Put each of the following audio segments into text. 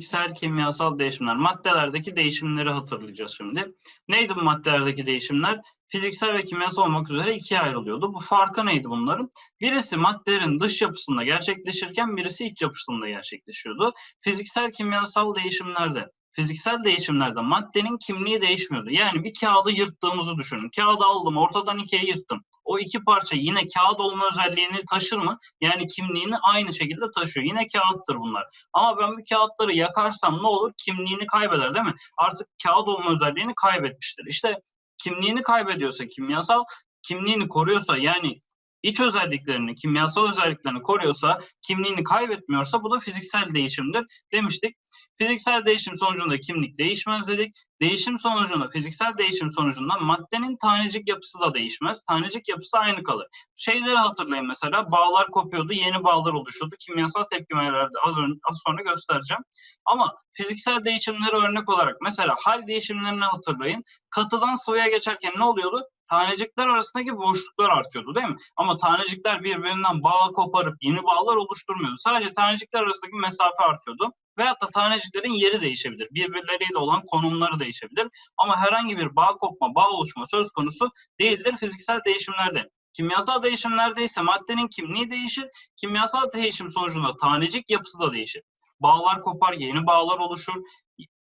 fiziksel, kimyasal değişimler. Maddelerdeki değişimleri hatırlayacağız şimdi. Neydi bu maddelerdeki değişimler? Fiziksel ve kimyasal olmak üzere ikiye ayrılıyordu. Bu farkı neydi bunların? Birisi maddelerin dış yapısında gerçekleşirken birisi iç yapısında gerçekleşiyordu. Fiziksel, kimyasal değişimlerde fiziksel değişimlerde maddenin kimliği değişmiyordu. Yani bir kağıdı yırttığımızı düşünün. Kağıdı aldım, ortadan ikiye yırttım. O iki parça yine kağıt olma özelliğini taşır mı? Yani kimliğini aynı şekilde taşıyor. Yine kağıttır bunlar. Ama ben bu kağıtları yakarsam ne olur? Kimliğini kaybeder değil mi? Artık kağıt olma özelliğini kaybetmiştir. İşte kimliğini kaybediyorsa kimyasal, kimliğini koruyorsa yani iç özelliklerini, kimyasal özelliklerini koruyorsa, kimliğini kaybetmiyorsa bu da fiziksel değişimdir demiştik. Fiziksel değişim sonucunda kimlik değişmez dedik. Değişim sonucunda, fiziksel değişim sonucunda maddenin tanecik yapısı da değişmez. Tanecik yapısı aynı kalır. Şeyleri hatırlayın mesela bağlar kopuyordu, yeni bağlar oluşuyordu. Kimyasal tepkimelerde az, önce, az sonra göstereceğim. Ama fiziksel değişimleri örnek olarak mesela hal değişimlerini hatırlayın. Katıdan sıvıya geçerken ne oluyordu? Tanecikler arasındaki boşluklar artıyordu değil mi? Ama tanecikler birbirinden bağ koparıp yeni bağlar oluşturmuyordu. Sadece tanecikler arasındaki mesafe artıyordu. Veyahut da taneciklerin yeri değişebilir. Birbirleriyle olan konumları değişebilir. Ama herhangi bir bağ kopma, bağ oluşma söz konusu değildir fiziksel değişimlerde. Kimyasal değişimlerde ise maddenin kimliği değişir. Kimyasal değişim sonucunda tanecik yapısı da değişir. Bağlar kopar, yeni bağlar oluşur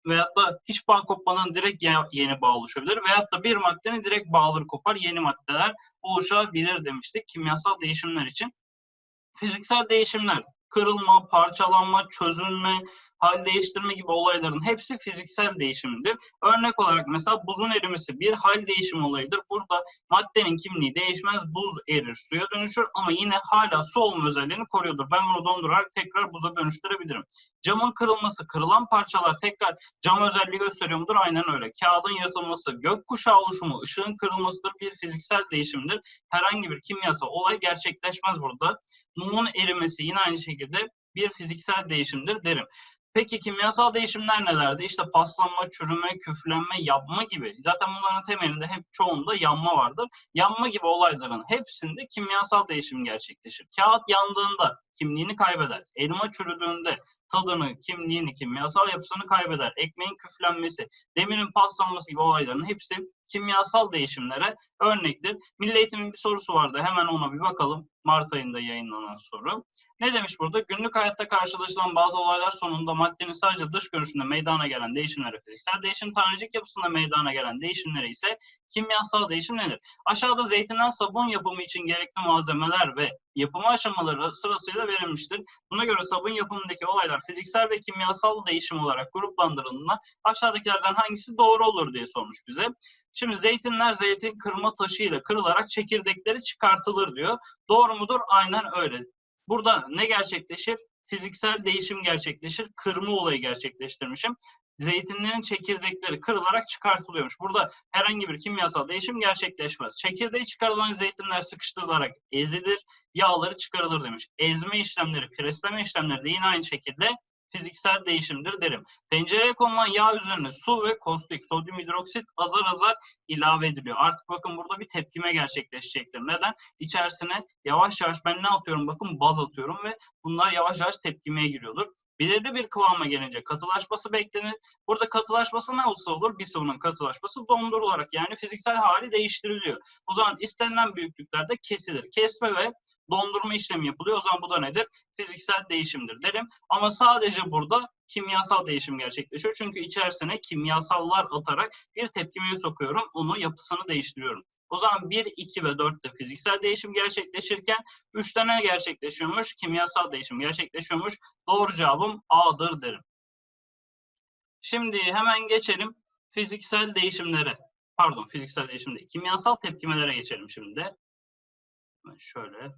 veyahut da hiç bağ kopmadan direkt yeni bağ oluşabilir veyahut da bir maddenin direkt bağları kopar yeni maddeler oluşabilir demiştik kimyasal değişimler için. Fiziksel değişimler kırılma, parçalanma, çözülme, hal değiştirme gibi olayların hepsi fiziksel değişimdir. Örnek olarak mesela buzun erimesi bir hal değişimi olayıdır. Burada maddenin kimliği değişmez, buz erir, suya dönüşür ama yine hala su olma özelliğini koruyordur. Ben bunu dondurarak tekrar buza dönüştürebilirim. Camın kırılması, kırılan parçalar tekrar cam özelliği gösteriyor mudur? Aynen öyle. Kağıdın yırtılması, gökkuşağı oluşumu, ışığın kırılmasıdır bir fiziksel değişimdir. Herhangi bir kimyasal olay gerçekleşmez burada. Mumun erimesi yine aynı şekilde bir fiziksel değişimdir derim. Peki kimyasal değişimler nelerdi? İşte paslanma, çürüme, küflenme, yapma gibi. Zaten bunların temelinde hep çoğunda yanma vardır. Yanma gibi olayların hepsinde kimyasal değişim gerçekleşir. Kağıt yandığında kimliğini kaybeder. Elma çürüdüğünde tadını, kimliğini, kimyasal yapısını kaybeder. Ekmeğin küflenmesi, demirin paslanması gibi olayların hepsi kimyasal değişimlere örnektir. Milli Eğitim'in bir sorusu vardı. Hemen ona bir bakalım. Mart ayında yayınlanan soru. Ne demiş burada? Günlük hayatta karşılaşılan bazı olaylar sonunda maddenin sadece dış görünüşünde meydana gelen değişimlere fiziksel değişim, tanecik yapısında meydana gelen değişimlere ise kimyasal değişim nedir? Aşağıda zeytinden sabun yapımı için gerekli malzemeler ve yapımı aşamaları sırasıyla verilmiştir. Buna göre sabun yapımındaki olaylar fiziksel ve kimyasal değişim olarak gruplandırıldığında aşağıdakilerden hangisi doğru olur diye sormuş bize. Şimdi zeytinler zeytin kırma taşı ile kırılarak çekirdekleri çıkartılır diyor. Doğru mudur? Aynen öyle. Burada ne gerçekleşir? Fiziksel değişim gerçekleşir. Kırma olayı gerçekleştirmişim. Zeytinlerin çekirdekleri kırılarak çıkartılıyormuş. Burada herhangi bir kimyasal değişim gerçekleşmez. Çekirdeği çıkarılan zeytinler sıkıştırılarak ezilir, yağları çıkarılır demiş. Ezme işlemleri, presleme işlemleri de yine aynı şekilde fiziksel değişimdir derim. Tencereye konulan yağ üzerine su ve kostik, sodyum hidroksit azar azar ilave ediliyor. Artık bakın burada bir tepkime gerçekleşecektir. Neden? İçerisine yavaş yavaş ben ne yapıyorum? Bakın baz atıyorum ve bunlar yavaş yavaş tepkimeye giriyordur. Belirli bir kıvama gelince katılaşması beklenir. Burada katılaşması nasıl olur? Bir sıvının katılaşması dondurularak yani fiziksel hali değiştiriliyor. O zaman istenilen büyüklüklerde kesilir. Kesme ve dondurma işlemi yapılıyor. O zaman bu da nedir? Fiziksel değişimdir derim. Ama sadece burada kimyasal değişim gerçekleşiyor. Çünkü içerisine kimyasallar atarak bir tepkimeye sokuyorum. Onu yapısını değiştiriyorum. O zaman 1, 2 ve 4'te fiziksel değişim gerçekleşirken 3'te ne gerçekleşiyormuş? Kimyasal değişim gerçekleşiyormuş. Doğru cevabım A'dır derim. Şimdi hemen geçelim fiziksel değişimlere. Pardon fiziksel değişim değil. Kimyasal tepkimelere geçelim şimdi. Şöyle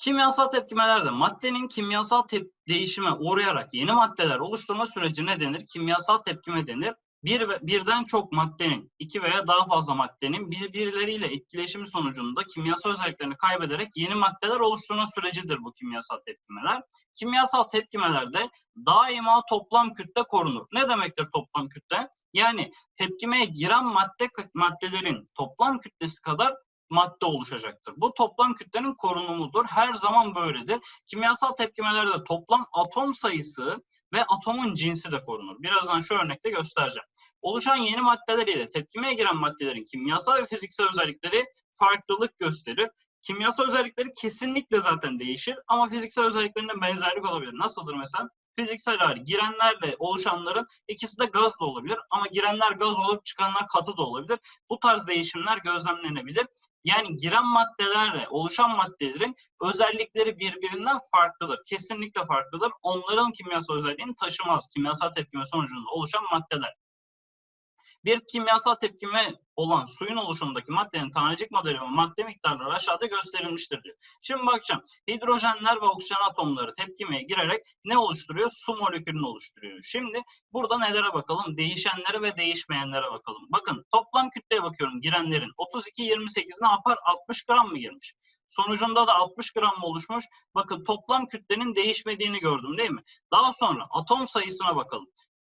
Kimyasal tepkimelerde maddenin kimyasal tep değişime uğrayarak yeni maddeler oluşturma süreci ne denir? Kimyasal tepkime denir. Bir birden çok maddenin, iki veya daha fazla maddenin birbirleriyle etkileşimi sonucunda kimyasal özelliklerini kaybederek yeni maddeler oluşturma sürecidir bu kimyasal tepkimeler. Kimyasal tepkimelerde daima toplam kütle korunur. Ne demektir toplam kütle? Yani tepkimeye giren madde maddelerin toplam kütlesi kadar madde oluşacaktır. Bu toplam kütlenin korunumudur. Her zaman böyledir. Kimyasal tepkimelerde toplam atom sayısı ve atomun cinsi de korunur. Birazdan şu örnekte göstereceğim. Oluşan yeni maddeler ile tepkimeye giren maddelerin kimyasal ve fiziksel özellikleri farklılık gösterir. Kimyasal özellikleri kesinlikle zaten değişir ama fiziksel özelliklerinde benzerlik olabilir. Nasıldır mesela? Fiziksel hali girenlerle oluşanların ikisi de gazla olabilir ama girenler gaz olup çıkanlar katı da olabilir. Bu tarz değişimler gözlemlenebilir. Yani giren maddelerle oluşan maddelerin özellikleri birbirinden farklıdır. Kesinlikle farklıdır. Onların kimyasal özelliğini taşımaz. Kimyasal tepkime sonucunda oluşan maddeler. Bir kimyasal tepkime olan suyun oluşumundaki maddenin tanecik modeli ve madde miktarları aşağıda gösterilmiştir diyor. Şimdi bakacağım. Hidrojenler ve oksijen atomları tepkimeye girerek ne oluşturuyor? Su molekülünü oluşturuyor. Şimdi burada nelere bakalım? Değişenlere ve değişmeyenlere bakalım. Bakın toplam kütleye bakıyorum girenlerin. 32-28 ne yapar? 60 gram mı girmiş? Sonucunda da 60 gram mı oluşmuş? Bakın toplam kütlenin değişmediğini gördüm değil mi? Daha sonra atom sayısına bakalım.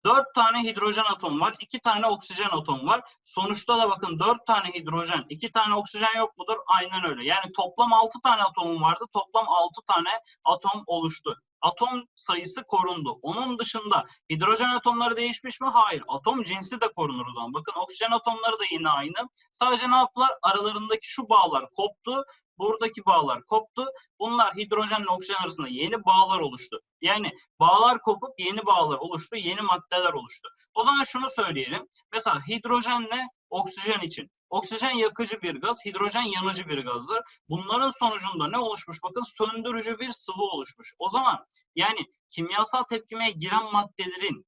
4 tane hidrojen atom var, 2 tane oksijen atom var. Sonuçta da bakın 4 tane hidrojen, 2 tane oksijen yok mudur? Aynen öyle. Yani toplam 6 tane atomum vardı. Toplam 6 tane atom oluştu. Atom sayısı korundu. Onun dışında hidrojen atomları değişmiş mi? Hayır. Atom cinsi de korunur o zaman. Bakın oksijen atomları da yine aynı. Sadece ne yaptılar? Aralarındaki şu bağlar koptu. Buradaki bağlar koptu. Bunlar hidrojenle oksijen arasında yeni bağlar oluştu. Yani bağlar kopup yeni bağlar oluştu. Yeni maddeler oluştu. O zaman şunu söyleyelim. Mesela hidrojenle oksijen için. Oksijen yakıcı bir gaz, hidrojen yanıcı bir gazdır. Bunların sonucunda ne oluşmuş? Bakın söndürücü bir sıvı oluşmuş. O zaman yani kimyasal tepkimeye giren maddelerin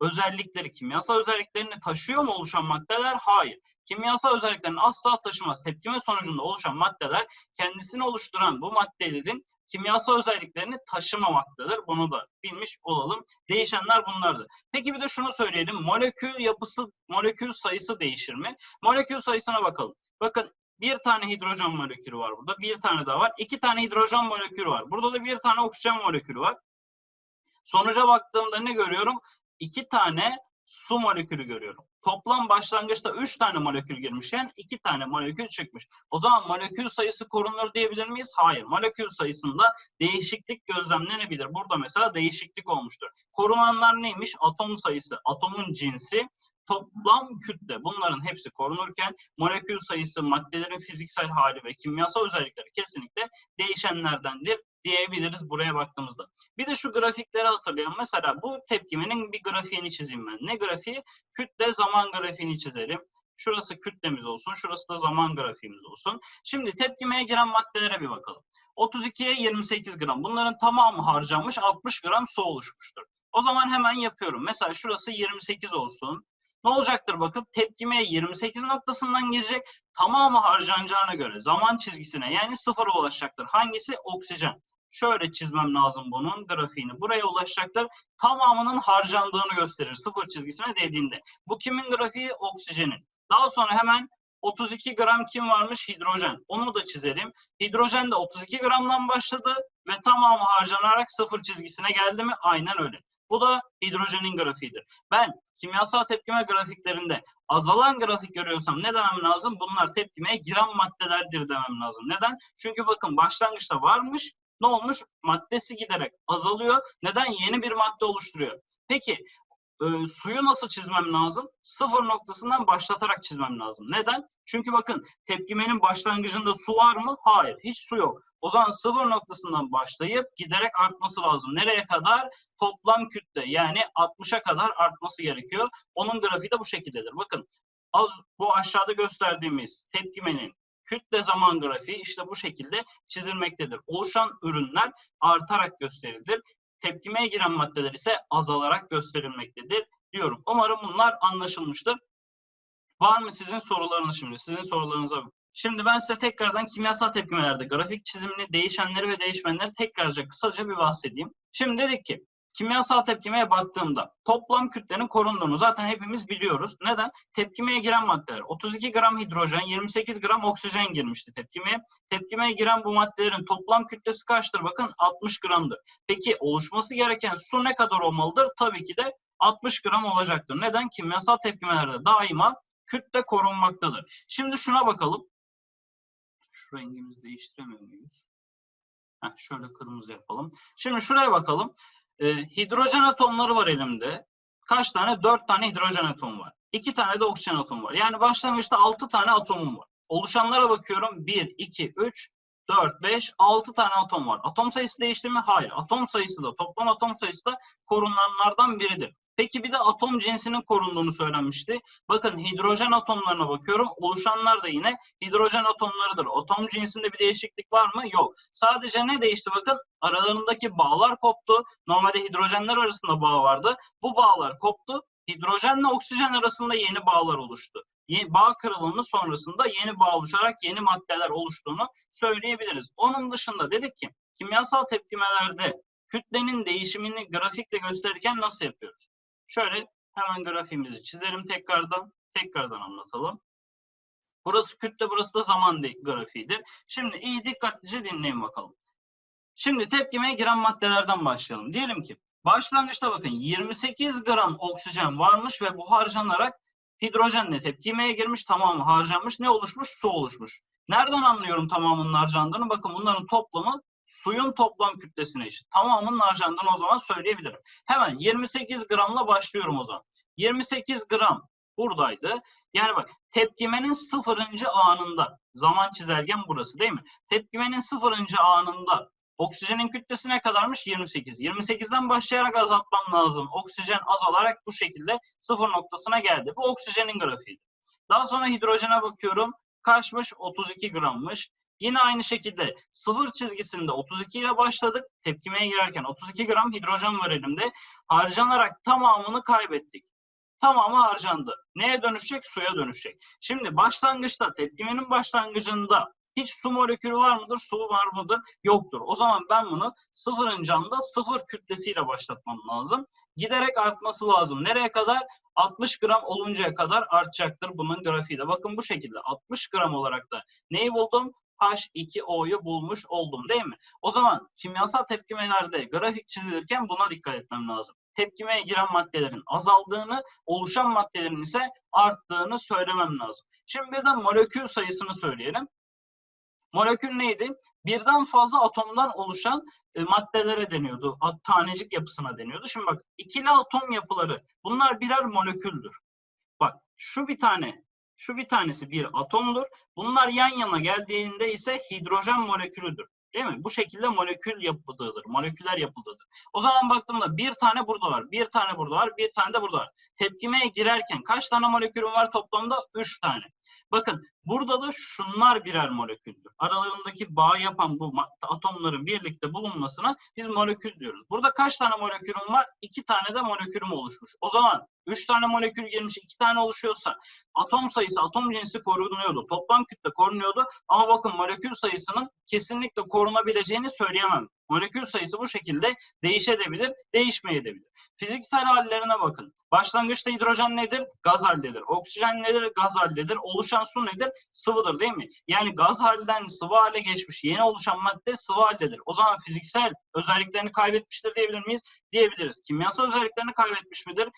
özellikleri, kimyasal özelliklerini taşıyor mu oluşan maddeler? Hayır. Kimyasal özelliklerini asla taşımaz. Tepkime sonucunda oluşan maddeler kendisini oluşturan bu maddelerin kimyasal özelliklerini taşımamaktadır. Bunu da bilmiş olalım. Değişenler bunlardır. Peki bir de şunu söyleyelim. Molekül yapısı, molekül sayısı değişir mi? Molekül sayısına bakalım. Bakın bir tane hidrojen molekülü var burada. Bir tane daha var. İki tane hidrojen molekülü var. Burada da bir tane oksijen molekülü var. Sonuca baktığımda ne görüyorum? İki tane su molekülü görüyorum. Toplam başlangıçta 3 tane molekül girmişken 2 tane molekül çıkmış. O zaman molekül sayısı korunur diyebilir miyiz? Hayır. Molekül sayısında değişiklik gözlemlenebilir. Burada mesela değişiklik olmuştur. Korunanlar neymiş? Atom sayısı, atomun cinsi, toplam kütle bunların hepsi korunurken molekül sayısı, maddelerin fiziksel hali ve kimyasal özellikleri kesinlikle değişenlerdendir diyebiliriz buraya baktığımızda. Bir de şu grafikleri hatırlayalım. Mesela bu tepkimenin bir grafiğini çizeyim ben. Ne grafiği? Kütle zaman grafiğini çizelim. Şurası kütlemiz olsun, şurası da zaman grafiğimiz olsun. Şimdi tepkimeye giren maddelere bir bakalım. 32'ye 28 gram. Bunların tamamı harcanmış, 60 gram su oluşmuştur. O zaman hemen yapıyorum. Mesela şurası 28 olsun. Ne olacaktır bakın tepkimeye 28 noktasından girecek tamamı harcanacağına göre zaman çizgisine yani sıfıra ulaşacaktır. Hangisi? Oksijen. Şöyle çizmem lazım bunun grafiğini. Buraya ulaşacaktır. Tamamının harcandığını gösterir sıfır çizgisine değdiğinde. Bu kimin grafiği? Oksijenin. Daha sonra hemen 32 gram kim varmış? Hidrojen. Onu da çizelim. Hidrojen de 32 gramdan başladı ve tamamı harcanarak sıfır çizgisine geldi mi? Aynen öyle. Bu da hidrojenin grafiğidir. Ben kimyasal tepkime grafiklerinde azalan grafik görüyorsam ne demem lazım? Bunlar tepkimeye giren maddelerdir demem lazım. Neden? Çünkü bakın başlangıçta varmış. Ne olmuş? Maddesi giderek azalıyor. Neden? Yeni bir madde oluşturuyor. Peki e, suyu nasıl çizmem lazım? Sıfır noktasından başlatarak çizmem lazım. Neden? Çünkü bakın tepkimenin başlangıcında su var mı? Hayır. Hiç su yok. O zaman sıfır noktasından başlayıp giderek artması lazım. Nereye kadar? Toplam kütle yani 60'a kadar artması gerekiyor. Onun grafiği de bu şekildedir. Bakın az bu aşağıda gösterdiğimiz tepkimenin kütle zaman grafiği işte bu şekilde çizilmektedir. Oluşan ürünler artarak gösterilir. Tepkimeye giren maddeler ise azalarak gösterilmektedir diyorum. Umarım bunlar anlaşılmıştır. Var mı sizin sorularınız şimdi? Sizin sorularınıza Şimdi ben size tekrardan kimyasal tepkimelerde grafik çizimini, değişenleri ve değişmenleri tekrarca kısaca bir bahsedeyim. Şimdi dedik ki kimyasal tepkimeye baktığımda toplam kütlenin korunduğunu zaten hepimiz biliyoruz. Neden? Tepkimeye giren maddeler 32 gram hidrojen, 28 gram oksijen girmişti tepkimeye. Tepkimeye giren bu maddelerin toplam kütlesi kaçtır? Bakın 60 gramdır. Peki oluşması gereken su ne kadar olmalıdır? Tabii ki de 60 gram olacaktır. Neden? Kimyasal tepkimelerde daima kütle korunmaktadır. Şimdi şuna bakalım. Şu rengimizi değiştiremiyor muyuz? Heh, şöyle kırmızı yapalım. Şimdi şuraya bakalım. Ee, hidrojen atomları var elimde. Kaç tane? Dört tane hidrojen atomu var. İki tane de oksijen atomu var. Yani başlangıçta altı tane atomum var. Oluşanlara bakıyorum. Bir, iki, üç, 4, 5, 6 tane atom var. Atom sayısı değişti mi? Hayır. Atom sayısı da toplam atom sayısı da korunanlardan biridir. Peki bir de atom cinsinin korunduğunu söylenmişti. Bakın hidrojen atomlarına bakıyorum. Oluşanlar da yine hidrojen atomlarıdır. Atom cinsinde bir değişiklik var mı? Yok. Sadece ne değişti? Bakın aralarındaki bağlar koptu. Normalde hidrojenler arasında bağ vardı. Bu bağlar koptu. Hidrojenle oksijen arasında yeni bağlar oluştu. Bağ kırılımı sonrasında yeni bağ oluşarak yeni maddeler oluştuğunu söyleyebiliriz. Onun dışında dedik ki kimyasal tepkimelerde kütlenin değişimini grafikle gösterirken nasıl yapıyoruz? Şöyle hemen grafiğimizi çizelim tekrardan. Tekrardan anlatalım. Burası kütle, burası da zaman grafiğidir. Şimdi iyi dikkatlice dinleyin bakalım. Şimdi tepkimeye giren maddelerden başlayalım. Diyelim ki başlangıçta bakın 28 gram oksijen varmış ve bu harcanarak hidrojenle tepkimeye girmiş, tamamı harcanmış. Ne oluşmuş? Su oluşmuş. Nereden anlıyorum tamamının harcandığını? Bakın bunların toplamı suyun toplam kütlesine eşit. Tamamının harcandığını o zaman söyleyebilirim. Hemen 28 gramla başlıyorum o zaman. 28 gram buradaydı. Yani bak tepkimenin sıfırıncı anında zaman çizelgen burası değil mi? Tepkimenin sıfırıncı anında oksijenin kütlesi ne kadarmış? 28. 28'den başlayarak azaltmam lazım. Oksijen azalarak bu şekilde sıfır noktasına geldi. Bu oksijenin grafiği. Daha sonra hidrojene bakıyorum. Kaçmış? 32 grammış. Yine aynı şekilde sıfır çizgisinde 32 ile başladık. Tepkimeye girerken 32 gram hidrojen var elimde. Harcanarak tamamını kaybettik. Tamamı harcandı. Neye dönüşecek? Suya dönüşecek. Şimdi başlangıçta, tepkimenin başlangıcında hiç su molekülü var mıdır? Su var mıdır? Yoktur. O zaman ben bunu sıfırıncı anda sıfır kütlesiyle başlatmam lazım. Giderek artması lazım. Nereye kadar? 60 gram oluncaya kadar artacaktır bunun grafiği de. Bakın bu şekilde 60 gram olarak da neyi buldum? H2O'yu bulmuş oldum değil mi? O zaman kimyasal tepkimelerde grafik çizilirken buna dikkat etmem lazım. Tepkimeye giren maddelerin azaldığını, oluşan maddelerin ise arttığını söylemem lazım. Şimdi bir de molekül sayısını söyleyelim. Molekül neydi? Birden fazla atomdan oluşan e, maddelere deniyordu. Tanecik yapısına deniyordu. Şimdi bak ikili atom yapıları bunlar birer moleküldür. Bak şu bir tane, şu bir tanesi bir atomdur. Bunlar yan yana geldiğinde ise hidrojen molekülüdür. Değil mi? Bu şekilde molekül yapıdadır. Moleküler yapıdadır. O zaman baktığımda bir tane burada var, bir tane burada var, bir tane de burada var. Tepkimeye girerken kaç tane molekülüm var toplamda? Üç tane. Bakın burada da şunlar birer moleküldür. Aralarındaki bağ yapan bu atomların birlikte bulunmasına biz molekül diyoruz. Burada kaç tane molekülüm var? İki tane de molekülüm oluşmuş. O zaman üç tane molekül girmiş, iki tane oluşuyorsa atom sayısı, atom cinsi korunuyordu. Toplam kütle korunuyordu. Ama bakın molekül sayısının kesinlikle korunabileceğini söyleyemem. Molekül sayısı bu şekilde değişebilir, değişmeyebilir. Fiziksel hallerine bakın. Başlangıçta hidrojen nedir? Gaz haldedir. Oksijen nedir? Gaz haldedir. Oluşan su nedir? Sıvıdır değil mi? Yani gaz halden sıvı hale geçmiş yeni oluşan madde sıvı haldedir. O zaman fiziksel özelliklerini kaybetmiştir diyebilir miyiz? Diyebiliriz. Kimyasal özelliklerini kaybetmiş midir?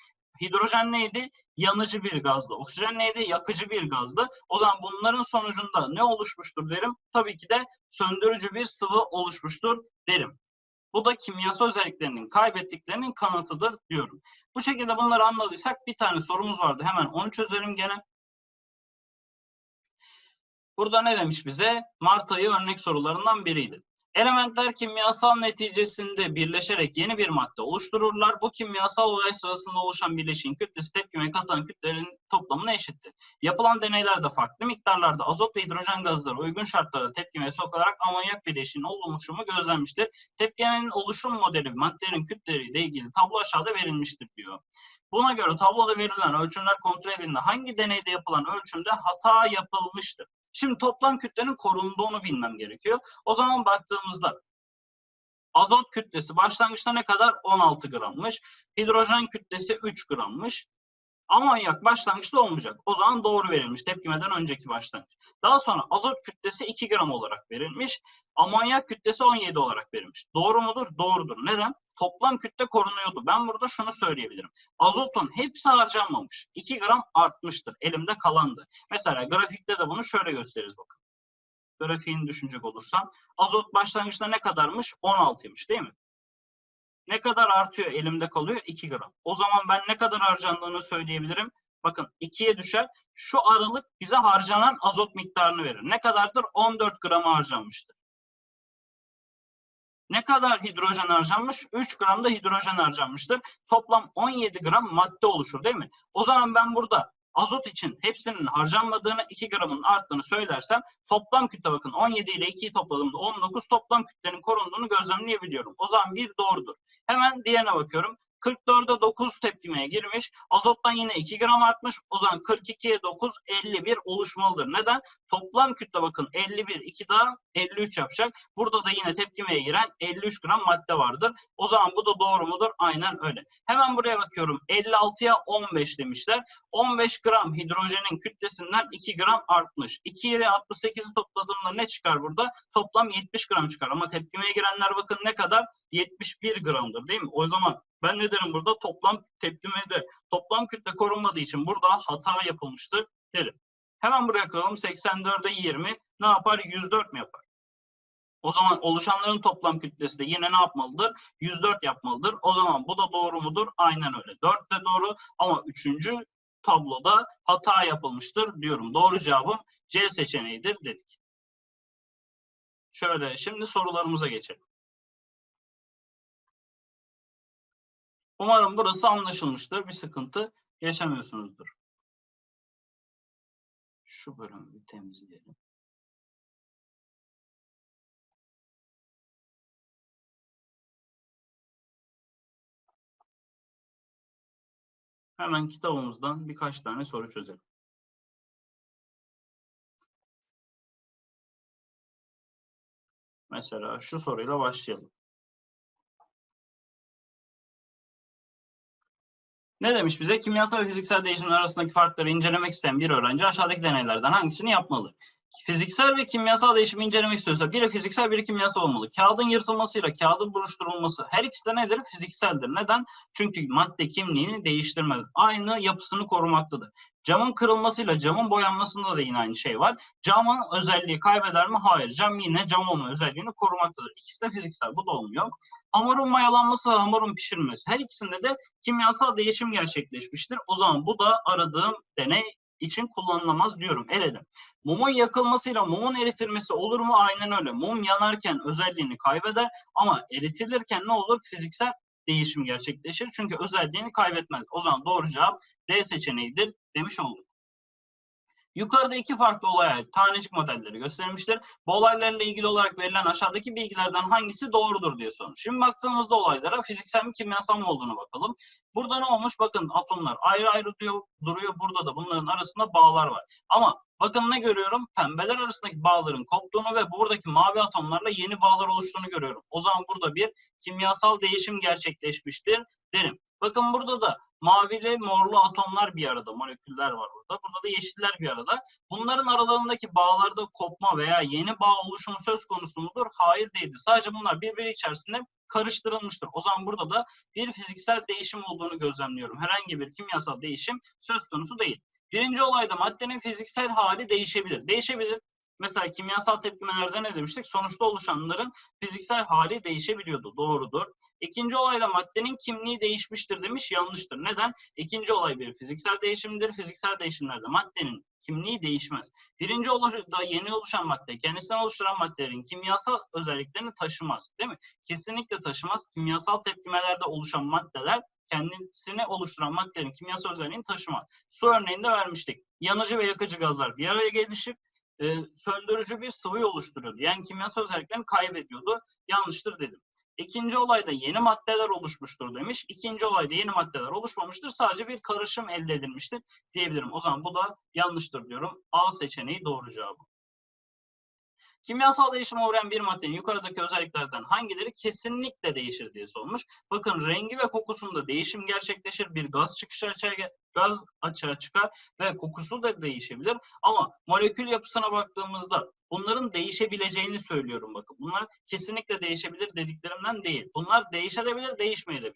Hidrojen neydi? Yanıcı bir gazdı. Oksijen neydi? Yakıcı bir gazdı. O zaman bunların sonucunda ne oluşmuştur derim? Tabii ki de söndürücü bir sıvı oluşmuştur derim. Bu da kimyasal özelliklerinin kaybettiklerinin kanıtıdır diyorum. Bu şekilde bunları anladıysak bir tane sorumuz vardı. Hemen onu çözelim gene. Burada ne demiş bize? Mart ayı örnek sorularından biriydi. Elementler kimyasal neticesinde birleşerek yeni bir madde oluştururlar. Bu kimyasal olay sırasında oluşan birleşiğin kütlesi tepkimeye katılan kütlelerin toplamına eşittir. Yapılan deneylerde farklı miktarlarda azot ve hidrojen gazları uygun şartlarda tepkimeye sokularak amonyak bileşiğinin oluşumu gözlenmiştir. Tepkimenin oluşum modeli maddelerin kütleleriyle ilgili tablo aşağıda verilmiştir diyor. Buna göre tabloda verilen ölçümler kontrol edildiğinde hangi deneyde yapılan ölçümde hata yapılmıştır? Şimdi toplam kütlenin korunduğunu bilmem gerekiyor. O zaman baktığımızda azot kütlesi başlangıçta ne kadar? 16 grammış. Hidrojen kütlesi 3 grammış. Amonyak başlangıçta olmayacak. O zaman doğru verilmiş tepkimeden önceki başlangıç. Daha sonra azot kütlesi 2 gram olarak verilmiş. Amonyak kütlesi 17 olarak verilmiş. Doğru mudur? Doğrudur. Neden? Toplam kütle korunuyordu. Ben burada şunu söyleyebilirim. Azotun hepsi harcanmamış. 2 gram artmıştır. Elimde kalandı. Mesela grafikte de bunu şöyle gösteririz bakın. grafiğini düşünecek olursam azot başlangıçta ne kadarmış? 16'ymış değil mi? Ne kadar artıyor elimde kalıyor? 2 gram. O zaman ben ne kadar harcandığını söyleyebilirim. Bakın 2'ye düşer. Şu aralık bize harcanan azot miktarını verir. Ne kadardır? 14 gram harcanmıştır. Ne kadar hidrojen harcanmış? 3 gram da hidrojen harcanmıştır. Toplam 17 gram madde oluşur değil mi? O zaman ben burada azot için hepsinin harcanmadığını 2 gramın arttığını söylersem toplam kütle bakın 17 ile 2'yi topladığımda 19 toplam kütlenin korunduğunu gözlemleyebiliyorum. O zaman bir doğrudur. Hemen diğerine bakıyorum. 44'e 9 tepkimeye girmiş. Azottan yine 2 gram artmış. O zaman 42'ye 9 51 oluşmalıdır. Neden? Toplam kütle bakın 51 2 daha 53 yapacak. Burada da yine tepkimeye giren 53 gram madde vardır. O zaman bu da doğru mudur? Aynen öyle. Hemen buraya bakıyorum. 56'ya 15 demişler. 15 gram hidrojenin kütlesinden 2 gram artmış. 2 ile 68'i topladığımda ne çıkar burada? Toplam 70 gram çıkar. Ama tepkimeye girenler bakın ne kadar? 71 gramdır değil mi? O zaman ben ne derim burada? Toplam tepkimede toplam kütle korunmadığı için burada hata yapılmıştır derim. Hemen buraya koyalım. 84'e 20 ne yapar? 104 mi yapar? O zaman oluşanların toplam kütlesi de yine ne yapmalıdır? 104 yapmalıdır. O zaman bu da doğru mudur? Aynen öyle. 4 de doğru ama 3. tabloda hata yapılmıştır diyorum. Doğru cevabım C seçeneğidir dedik. Şöyle şimdi sorularımıza geçelim. Umarım burası anlaşılmıştır. Bir sıkıntı yaşamıyorsunuzdur. Şu bölümü temizleyelim. Hemen kitabımızdan birkaç tane soru çözelim. Mesela şu soruyla başlayalım. Ne demiş bize? Kimyasal ve fiziksel değişimler arasındaki farkları incelemek isteyen bir öğrenci aşağıdaki deneylerden hangisini yapmalı? Fiziksel ve kimyasal değişimi incelemek istiyorsa biri fiziksel biri kimyasal olmalı. Kağıdın yırtılmasıyla kağıdın buruşturulması her ikisi de nedir? Fizikseldir. Neden? Çünkü madde kimliğini değiştirmez. Aynı yapısını korumaktadır. Camın kırılmasıyla camın boyanmasında da yine aynı şey var. Camın özelliği kaybeder mi? Hayır. Cam yine cam olma özelliğini korumaktadır. İkisi de fiziksel. Bu da olmuyor. Hamurun mayalanması ve hamurun pişirilmesi. Her ikisinde de kimyasal değişim gerçekleşmiştir. O zaman bu da aradığım deney için kullanılamaz diyorum. Eledim. Mumun yakılmasıyla mumun eritilmesi olur mu? Aynen öyle. Mum yanarken özelliğini kaybeder ama eritilirken ne olur? Fiziksel değişim gerçekleşir. Çünkü özelliğini kaybetmez. O zaman doğru cevap D seçeneğidir demiş olduk. Yukarıda iki farklı olaya tanecik modelleri gösterilmiştir. Bu olaylarla ilgili olarak verilen aşağıdaki bilgilerden hangisi doğrudur diye sormuş. Şimdi baktığımızda olaylara fiziksel mi kimyasal mı olduğunu bakalım. Burada ne olmuş? Bakın atomlar ayrı ayrı diyor, duruyor. Burada da bunların arasında bağlar var. Ama bakın ne görüyorum? Pembeler arasındaki bağların koptuğunu ve buradaki mavi atomlarla yeni bağlar oluştuğunu görüyorum. O zaman burada bir kimyasal değişim gerçekleşmiştir derim. Bakın burada da mavili morlu atomlar bir arada, moleküller var burada. Burada da yeşiller bir arada. Bunların aralarındaki bağlarda kopma veya yeni bağ oluşumu söz konusu mudur? Hayır değildir. Sadece bunlar birbiri içerisinde karıştırılmıştır. O zaman burada da bir fiziksel değişim olduğunu gözlemliyorum. Herhangi bir kimyasal değişim söz konusu değil. Birinci olayda maddenin fiziksel hali değişebilir. Değişebilir. Mesela kimyasal tepkimelerde ne demiştik? Sonuçta oluşanların fiziksel hali değişebiliyordu. Doğrudur. İkinci olayda maddenin kimliği değişmiştir demiş. Yanlıştır. Neden? İkinci olay bir fiziksel değişimdir. Fiziksel değişimlerde maddenin kimliği değişmez. Birinci olayda yeni oluşan madde kendisinden oluşturan maddelerin kimyasal özelliklerini taşımaz. Değil mi? Kesinlikle taşımaz. Kimyasal tepkimelerde oluşan maddeler kendisini oluşturan maddelerin kimyasal özelliğini taşımaz. Su örneğinde vermiştik. Yanıcı ve yakıcı gazlar bir araya gelişip e, söndürücü bir sıvı oluşturuyordu. Yani kimyasal özelliklerini kaybediyordu. Yanlıştır dedim. İkinci olayda yeni maddeler oluşmuştur demiş. İkinci olayda yeni maddeler oluşmamıştır. Sadece bir karışım elde edilmiştir diyebilirim. O zaman bu da yanlıştır diyorum. A seçeneği doğru cevabı. Kimyasal değişime uğrayan bir maddenin yukarıdaki özelliklerden hangileri kesinlikle değişir diye sormuş. Bakın rengi ve kokusunda değişim gerçekleşir. Bir gaz çıkışı Gaz açığa çıkar ve kokusu da değişebilir. Ama molekül yapısına baktığımızda bunların değişebileceğini söylüyorum bakın. Bunlar kesinlikle değişebilir dediklerimden değil. Bunlar değişebilir, değişmeyebilir.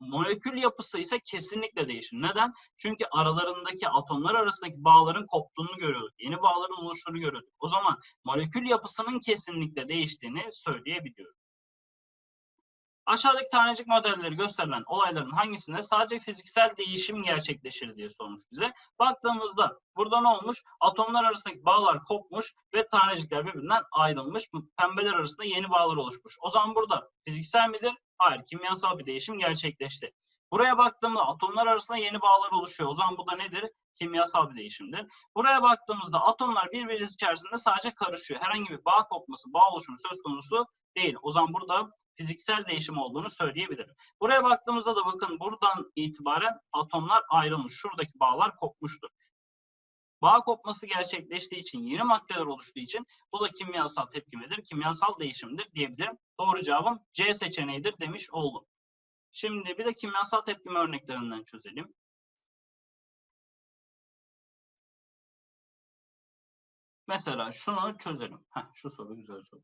Molekül yapısı ise kesinlikle değişir. Neden? Çünkü aralarındaki atomlar arasındaki bağların koptuğunu görüyorduk. Yeni bağların oluştuğunu görüyorduk. O zaman molekül yapısının kesinlikle değiştiğini söyleyebiliyoruz. Aşağıdaki tanecik modelleri gösterilen olayların hangisinde sadece fiziksel değişim gerçekleşir diye sormuş bize. Baktığımızda burada ne olmuş? Atomlar arasındaki bağlar kopmuş ve tanecikler birbirinden ayrılmış. Pembeler arasında yeni bağlar oluşmuş. O zaman burada fiziksel midir? Hayır, kimyasal bir değişim gerçekleşti. Buraya baktığımda atomlar arasında yeni bağlar oluşuyor. O zaman bu da nedir? Kimyasal bir değişimdir. Buraya baktığımızda atomlar birbiri içerisinde sadece karışıyor. Herhangi bir bağ kopması, bağ oluşumu söz konusu değil. O zaman burada fiziksel değişim olduğunu söyleyebilirim. Buraya baktığımızda da bakın buradan itibaren atomlar ayrılmış. Şuradaki bağlar kopmuştur. Bağ kopması gerçekleştiği için, yeni maddeler oluştuğu için bu da kimyasal tepkimedir, kimyasal değişimdir diyebilirim. Doğru cevabım C seçeneğidir demiş oldum. Şimdi bir de kimyasal tepkime örneklerinden çözelim. Mesela şunu çözelim. Heh, şu soru güzel soru.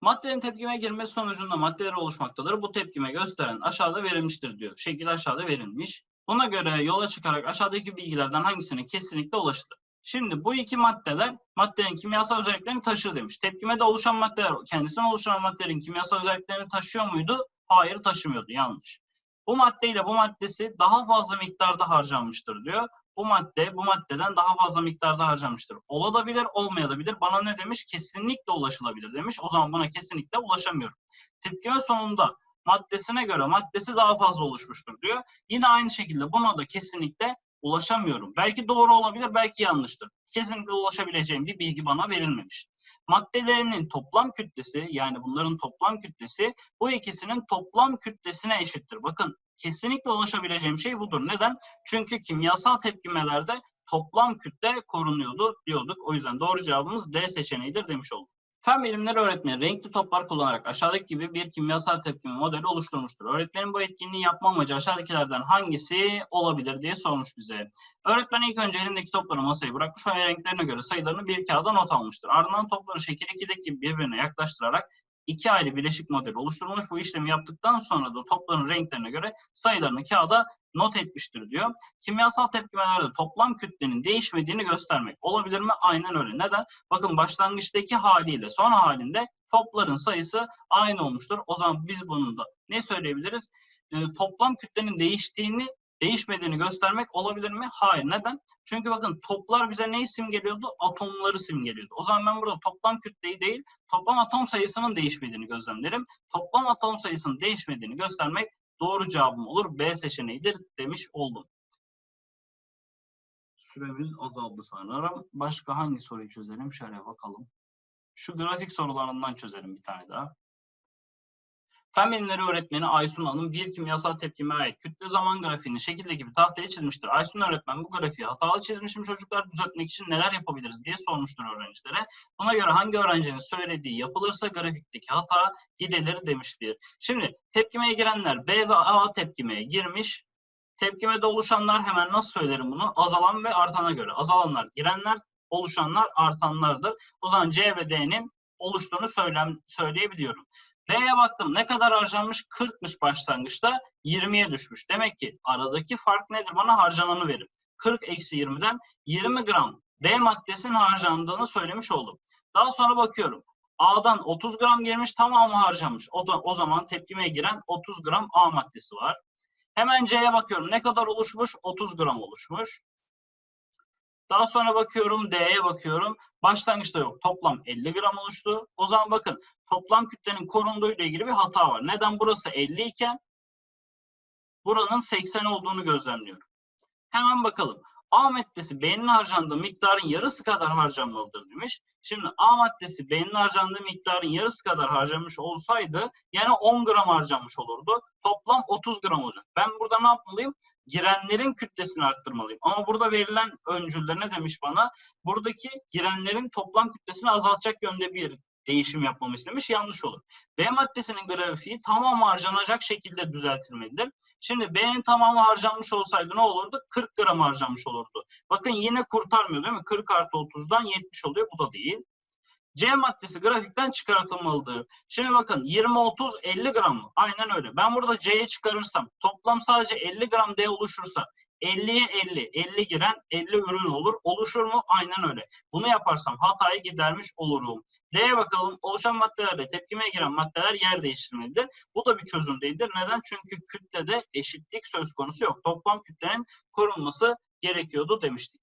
Maddelerin tepkime girmesi sonucunda maddeler oluşmaktadır. Bu tepkime gösteren aşağıda verilmiştir diyor. Şekil aşağıda verilmiş. Buna göre yola çıkarak aşağıdaki bilgilerden hangisine kesinlikle ulaşılır? Şimdi bu iki maddeler maddenin kimyasal özelliklerini taşır demiş. Tepkimede oluşan maddeler kendisinden oluşan maddelerin kimyasal özelliklerini taşıyor muydu? Hayır taşımıyordu. Yanlış. Bu maddeyle bu maddesi daha fazla miktarda harcanmıştır diyor. Bu madde bu maddeden daha fazla miktarda harcanmıştır. Olabilir, olmayabilir. Bana ne demiş? Kesinlikle ulaşılabilir demiş. O zaman buna kesinlikle ulaşamıyorum. Tepkime sonunda maddesine göre maddesi daha fazla oluşmuştur diyor. Yine aynı şekilde buna da kesinlikle ulaşamıyorum. Belki doğru olabilir, belki yanlıştır. Kesinlikle ulaşabileceğim bir bilgi bana verilmemiş. Maddelerinin toplam kütlesi yani bunların toplam kütlesi bu ikisinin toplam kütlesine eşittir. Bakın kesinlikle ulaşabileceğim şey budur. Neden? Çünkü kimyasal tepkimelerde toplam kütle korunuyordu diyorduk. O yüzden doğru cevabımız D seçeneğidir demiş olduk. Fen bilimleri öğretmeni renkli toplar kullanarak aşağıdaki gibi bir kimyasal tepkime modeli oluşturmuştur. Öğretmenin bu etkinliği yapma amacı aşağıdakilerden hangisi olabilir diye sormuş bize. Öğretmen ilk önce elindeki topları masaya bırakmış ve renklerine göre sayılarını bir kağıda not almıştır. Ardından topları şekil 2'deki gibi birbirine yaklaştırarak iki ayrı bileşik model oluşturulmuş. Bu işlemi yaptıktan sonra da topların renklerine göre sayılarını kağıda not etmiştir diyor. Kimyasal tepkimelerde toplam kütlenin değişmediğini göstermek olabilir mi? Aynen öyle. Neden? Bakın başlangıçtaki haliyle son halinde topların sayısı aynı olmuştur. O zaman biz bunun da ne söyleyebiliriz? Ee, toplam kütlenin değiştiğini değişmediğini göstermek olabilir mi? Hayır. Neden? Çünkü bakın toplar bize neyi simgeliyordu? Atomları simgeliyordu. O zaman ben burada toplam kütleyi değil, toplam atom sayısının değişmediğini gözlemlerim. Toplam atom sayısının değişmediğini göstermek doğru cevabım olur. B seçeneğidir demiş oldum. Süremiz azaldı sanırım. Başka hangi soruyu çözelim? Şöyle bakalım. Şu grafik sorularından çözelim bir tane daha. Fen bilimleri öğretmeni Aysun Hanım bir kimyasal tepkime ait kütle zaman grafiğini şekilde gibi tahtaya çizmiştir. Aysun öğretmen bu grafiği hatalı çizmişim çocuklar düzeltmek için neler yapabiliriz diye sormuştur öğrencilere. Buna göre hangi öğrencinin söylediği yapılırsa grafikteki hata gidilir demiştir. Şimdi tepkimeye girenler B ve A tepkimeye girmiş. Tepkimede oluşanlar hemen nasıl söylerim bunu? Azalan ve artana göre. Azalanlar girenler, oluşanlar artanlardır. O zaman C ve D'nin oluştuğunu söylem, söyleyebiliyorum. B'ye baktım ne kadar harcanmış? 40'mış başlangıçta 20'ye düşmüş. Demek ki aradaki fark nedir? Bana harcananı verir. 40 eksi 20'den 20 gram B maddesinin harcandığını söylemiş oldum. Daha sonra bakıyorum. A'dan 30 gram girmiş tamamı harcanmış. O, da, o zaman tepkimeye giren 30 gram A maddesi var. Hemen C'ye bakıyorum. Ne kadar oluşmuş? 30 gram oluşmuş. Daha sonra bakıyorum D'ye bakıyorum. Başlangıçta yok. Toplam 50 gram oluştu. O zaman bakın toplam kütlenin korunduğu ile ilgili bir hata var. Neden burası 50 iken buranın 80 olduğunu gözlemliyorum. Hemen bakalım. A maddesi B'nin harcandığı miktarın yarısı kadar harcanmalıdır demiş. Şimdi A maddesi B'nin harcandığı miktarın yarısı kadar harcanmış olsaydı yani 10 gram harcanmış olurdu. Toplam 30 gram olacak. Ben burada ne yapmalıyım? Girenlerin kütlesini arttırmalıyım. Ama burada verilen öncüller ne demiş bana? Buradaki girenlerin toplam kütlesini azaltacak yönde bir değişim yapmamı istemiş yanlış olur. B maddesinin grafiği tamam harcanacak şekilde düzeltilmelidir. Şimdi B'nin tamamı harcanmış olsaydı ne olurdu? 40 gram harcanmış olurdu. Bakın yine kurtarmıyor değil mi? 40 artı 30'dan 70 oluyor. Bu da değil. C maddesi grafikten çıkartılmalıdır. Şimdi bakın 20, 30, 50 gram mı? Aynen öyle. Ben burada C'yi çıkarırsam toplam sadece 50 gram D oluşursa 50'ye 50, 50 giren 50 ürün olur. Oluşur mu? Aynen öyle. Bunu yaparsam hatayı gidermiş olurum. D'ye bakalım. Oluşan maddelerle tepkimeye giren maddeler yer değiştirmelidir. Bu da bir çözüm değildir. Neden? Çünkü kütlede eşitlik söz konusu yok. Toplam kütlenin korunması gerekiyordu demiştik.